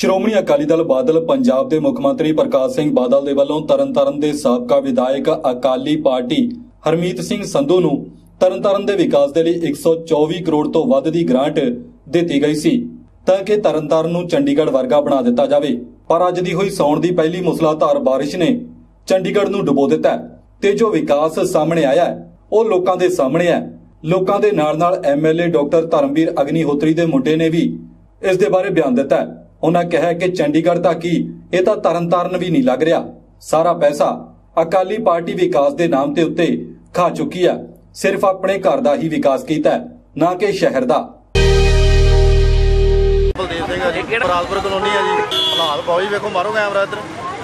ਸ਼੍ਰੋਮਣੀ ਅਕਾਲੀ ਦਲ ਬਾਦਲ ਪੰਜਾਬ ਦੇ ਮੁੱਖ ਮੰਤਰੀ ਪ੍ਰਕਾਸ਼ ਸਿੰਘ ਬਾਦਲ ਦੇ ਵੱਲੋਂ ਤਰਨਤਾਰਨ ਦੇ ਸਾਬਕਾ ਵਿਧਾਇਕ ਅਕਾਲੀ ਪਾਰਟੀ ਹਰਮੀਤ ਸਿੰਘ ਸੰਧੂ ਨੂੰ ਤਰਨਤਾਰਨ ਦੇ ਵਿਕਾਸ ਦੇ ਲਈ 124 ਕਰੋੜ ਤੋਂ ਵੱਧ ਦੀ ਗ੍ਰਾਂਟ ਦਿੱਤੀ ਗਈ ਸੀ, ਤਾਂ ਕਿ ਤਰਨਤਾਰਨ ਨੂੰ ਚੰਡੀਗੜ੍ਹ ਵਰਗਾ ਬਣਾ ਦਿੱਤਾ ਜਾਵੇ। ਪਰ ਅੱਜ ਦੀ ਹੋਈ ਸੌਣ ਦੀ ਪਹਿਲੀ ਮੁਸਲਾਧਾਰ ਬਾਰਿਸ਼ ਨੇ ਚੰਡੀਗੜ੍ਹ ਨੂੰ ਡੁਬੋ ਦਿੱਤਾ ਤੇ ਜੋ ਵਿਕਾਸ ਸਾਹਮਣੇ ਆਇਆ ਉਹ ਲੋਕਾਂ ਦੇ ਸਾਹਮਣੇ ਹੈ। ਲੋਕਾਂ ਦੇ ਨਾਲ ਨਾਲ ਐਮਐਲਏ ਡਾਕਟਰ ਧਰਮਵੀਰ ਅਗਨੀਹੋਤਰੀ ਦੇ ਮੁੰਡੇ ਨੇ ਵੀ ਇਸ ਦੇ ਬਾਰੇ ਬਿਆਨ ਦਿੱਤਾ ਉਹਨਾਂ ਕਿਹਾ ਕਿ ਚੰਡੀਗੜ੍ਹ ਤਾਂ ਕੀ ਇਹ ਤਾਂ ਤਰਨਤਾਰਨ ਵੀ ਨਹੀਂ ਲੱਗ ਰਿਹਾ। ਸਾਰਾ ਪੈਸਾ ਅਕਾਲੀ ਪਾਰਟੀ ਵਿਕਾਸ ਦੇ ਨਾਮ ਤੇ ਉੱਤੇ ਖਾ ਚੁੱਕੀ ਹੈ। ਸਿਰਫ ਆਪਣੇ ਘਰ ਦਾ ਹੀ ਵਿਕਾਸ ਕੀਤਾ ਹੈ ਨਾ ਕਿ ਸ਼ਹਿਰ ਦਾ। ਬਲਦੇਵ ਸਿੰਘ ਆ ਜੀ ਇਹ ਕਿਹੜਾ- ਬਰਾਲਪੁਰ ਕਲੋਨੀ ਆ ਜੀ। ਹਾਲਾਤ ਬਹੁਤ ਹੀ ਵੇਖੋ ਮਾਰੋ ਕੈਮਰਾ ਇੱਧਰ।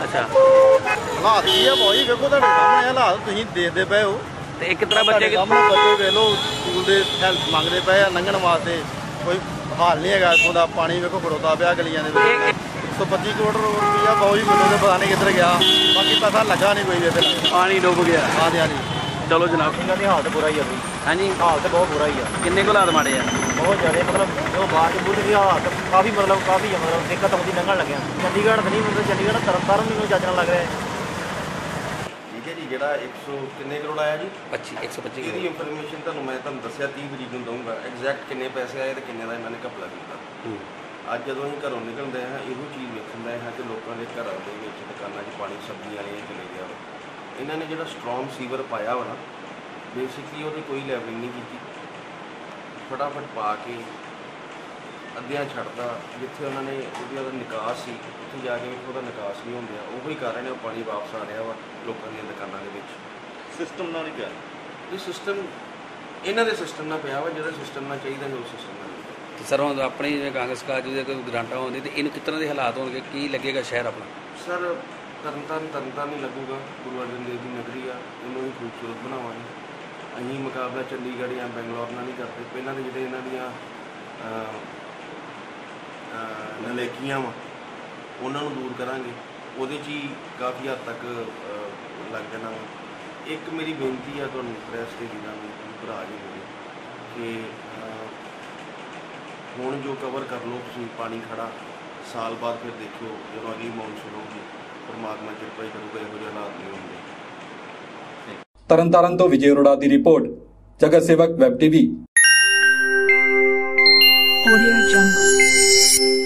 ਅੱਛਾ। ਹਾਲਾਤ ਕੀ ਆ ਬਹੁਤ ਹੀ ਵੇਖੋ ਤੁਹਾਡੇ ਸਾਹਮਣੇ ਹਾਲਾਤ ਤੁਸੀਂ ਦੇਖਦੇ ਪਏ ਹੋ। ਤੇ ਇੱਕ ਤਰ੍ਹਾਂ ਬੱਚੇ ਕਿ- ਸਾਹਮਣੇ ਬੱਚੇ ਵੇਖ ਲਓ ਸਕੂਲ ਦੇ ਹੈਲਪ ਮੰਗਦੇ ਪਏ ਆ ਲੰਘਣ ਵਾਸਤੇ। ਕੋਈ ਹਾਲ ਨਹੀਂ ਹੈਗਾ ਇੱਥੋਂ ਦਾ ਪਾਣੀ ਵੇਖੋ ਖੜੋਤਾ ਪਿਆ ਗਲੀਆਂ ਦੇ ਵਿੱਚ। 125 ਕਰੋੜ ਰੁਪਈਆ ਬਹੁਤ ਹੀ ਮੈਨੂੰ ਤੇ ਪਤਾ ਨਹੀਂ ਕਿੱਧਰ ਗਿਆ। ਬਾਕੀ ਪਤਾ ਲੱਗਾ ਨਹੀਂ ਕੋਈ ਵੀ ਇੱਥੇ ਪਾਣੀ ਡੁੱਬ ਗਿਆ। ਆ ਦਿਆ ਨਹੀਂ ਚਲੋ ਜਨਾਬ। ਇਹਨਾਂ ਦੀ ਹਾਲਤ ਬੁਰਾ ਹੀ ਆ ਬਈ ਹਾਂਜੀ। ਹਾਲਤ ਬਹੁਤ ਬੁਰਾ ਹੀ ਆ। ਕਿੰਨੇ ਕੁ ਹਾਲਾਤ ਮਾੜੇ ਆ? ਬਹੁਤ ਜ਼ਿਆਦਾ ਮਤਲਬ ਜੋ ਬਾਹਰ ਦੇ ਬੁੱਧ ਦੀ ਹਾਲਤ ਕਾਫੀ ਮਤਲਬ ਕਾਫੀ ਆ ਮਤਲਬ ਦਿੱਕਤ ਆਉਂਦੀ ਲੰਘਣ ਲੱਗਿਆ। ਚੰਡੀਗੜ੍ਹ ਤਾਂ ਨਹੀਂ ਮਤਲਬ ਚੰਡੀਗੜ੍ਹ ਤਰਨਤਾਰਨ ਮੈਨੂੰ ਚੱਜਣ ਲੱਗ ਰਿਹਾ ਹੈ। ਹੈ ਜੀ ਜਿਹੜਾ 100 ਕਿੰਨੇ ਕਰੋੜ ਆਇਆ ਜੀ? 25 125 ਇਹਦੀ ਇਨਫੋਰਮੇਸ਼ਨ ਤੁਹਾਨੂੰ ਮੈਂ ਤੁਹਾਨੂੰ ਦੱਸਿਆ 30 ਤਰੀਕ ਨੂੰ ਦਊਂਗਾ। ਐਗਜ਼ੈਕਟ ਕਿੰਨੇ ਪੈਸੇ ਆਏ ਤੇ ਕਿੰਨੇ ਦਾ ਇਹਨਾਂ ਨੇ ਘਪਲਾ ਕੀਤਾ। ਹੂੰ। ਅੱਜ ਜਦੋਂ ਅਸੀਂ ਘਰੋਂ ਨਿਕਲਦੇ ਹਾਂ ਇਹੋ ਚੀਜ਼ ਵੇਖਣ ਦਾ ਹੈ ਕਿ ਲੋਕਾਂ ਦੇ ਘਰਾਂ ਦੇ ਵਿੱਚ ਦੁਕਾਨਾਂ 'ਚ ਪਾਣੀ ਸਬਜ਼ੀਆਂ ਵਾਲੀਆਂ ਚਲੇ ਗਿਆ ਵਾ। ਇਹਨਾਂ ਨੇ ਜਿਹੜਾ ਸਟਰੋਂਗ ਸੀਵਰ ਪਾਇਆ ਵਾ ਨਾ ਬੇਸਿਕਲੀ ਉਹਦੀ ਕੋਈ ਲੈਵਲਿੰਗ ਨਹੀਂ ਕੀਤੀ। ਫਟਾਫਟ ਪਾ ਕੇ ਅੱਧਿਆਂ ਛੱਡਦਾ ਜਿੱਥੇ ਉਹਨਾਂ ਨੇ ਉਹਦੀ ਉਹਦਾ ਨਿਕਾਸ ਸੀ ਉੱਥੇ ਜਾ ਕੇ ਉਹਦਾ ਨਿਕਾਸ ਨਹੀਂ ਹੁੰਦਿਆ ਉਹੀ ਕਾਰਨ ਹੈ ਉਹ ਪਾਣੀ ਵਾਪਸ ਆ ਰਿਹਾ ਵਾ ਲੋਕਾਂ ਦੀਆਂ ਦੁਕਾਨਾਂ ਦੇ ਵਿੱਚ। ਸਿਸਟਮ ਨਾਲ ਹੀ ਪਿਆ। ਇਹ ਸਿਸਟਮ ਇਹਨਾਂ ਦੇ ਸਿਸਟਮ ਨਾਲ ਪਿਆ ਵਾ ਜਿਹੜਾ ਸਿਸਟਮ ਨਾਲ ਚਾਹੀਦਾ ਸੀ ਉਹ ਸਿਸਟਮ ਨਾਲ। ਤੇ ਸਰ ਹੁਣ ਆਪਣੀ ਜਿਵੇਂ ਕਾਂਗਰਸ ਕਾਜ ਦੇ ਕੋਈ ਗ੍ਰਾਂਟਾਂ ਹੁੰਦੀ ਤੇ ਇਹਨੂੰ ਕਿਸ ਤਰ੍ਹਾਂ ਦੇ ਹਾਲਾਤ ਹੋਣਗੇ? ਕੀ ਲੱਗੇਗਾ ਸ਼ਹਿਰ ਆਪਣਾ? ਸਰ ਤਰਨਤਾਰਨ ਤਰਨਤਾਰਨ ਨਹੀਂ ਲੱਗੂਗਾ। ਗੁਰੂ ਅਰਜਨ ਦੇਵ ਦੀ ਨਗਰੀ ਆ ਇਹਨੂੰ ਹੀ ਖੂਬਸੂਰਤ ਬਣਾਵਾਂਗੇ। ਅਸੀਂ ਮੁਕਾਬਲਾ ਚੰਡੀਗੜ੍ਹ ਜਾਂ ਬੈਂਗਲੌਰ ਨਾਲ ਨਹੀਂ ਕਰਦੇ। ਪਹਿਲਾਂ ਦੇ ਜਿਹੜੇ ਇਹਨਾਂ ਦੀਆਂ ਨਲੇਕੀਆਂ ਵਾ। ਉਹਨਾਂ ਨੂੰ ਦੂਰ ਕਰਾਂਗੇ। ਉਹਦੇ 'ਚ ਹੀ ਕਾਫੀ ਹੱਦ ਤੱਕ ਅਹ, ਲੱਗ ਜਾਣਾ ਵਾ। ਇੱਕ ਮੇਰੀ ਬੇਨਤੀ ਆ ਤੁਹਾਨੂੰ ਪ੍ਰੈਸ ਦੇ ਵੀਰਾਂ ਨੂੰ ਭਰਾ ਜੀ ਮੇਰੇ ਕਿ ਅਹ, ਹੁਣ ਜੋ ਕਵਰ ਕਰ ਲਓ ਤੁਸੀਂ ਪਾਣੀ ਖੜਾ ਸਾਲ ਬਾਅਦ ਫਿਰ ਦੇਖਿਓ ਜਦੋਂ ਅਗਲੀ ਮੌਨਸੂਨ ਹੋਊਗੀ ਪਰਮਾਤਮਾ ਕਿਰਪਾ ਹੀ ਕਰੂਗਾ ਇਹੋ ਜਿਹੇ ਹਾਲਾਤ ਨਹੀਂ ਹੋਣਗੇ ਤਰਨਤਾਰਨ ਤੋਂ ਵਿਜੇ ਅਰੋੜਾ ਦੀ ਰਿਪੋਰਟ ਜਗਤ ਸੇਵਕ ਵੈਬ ਟੀਵੀ। Audio Jungle.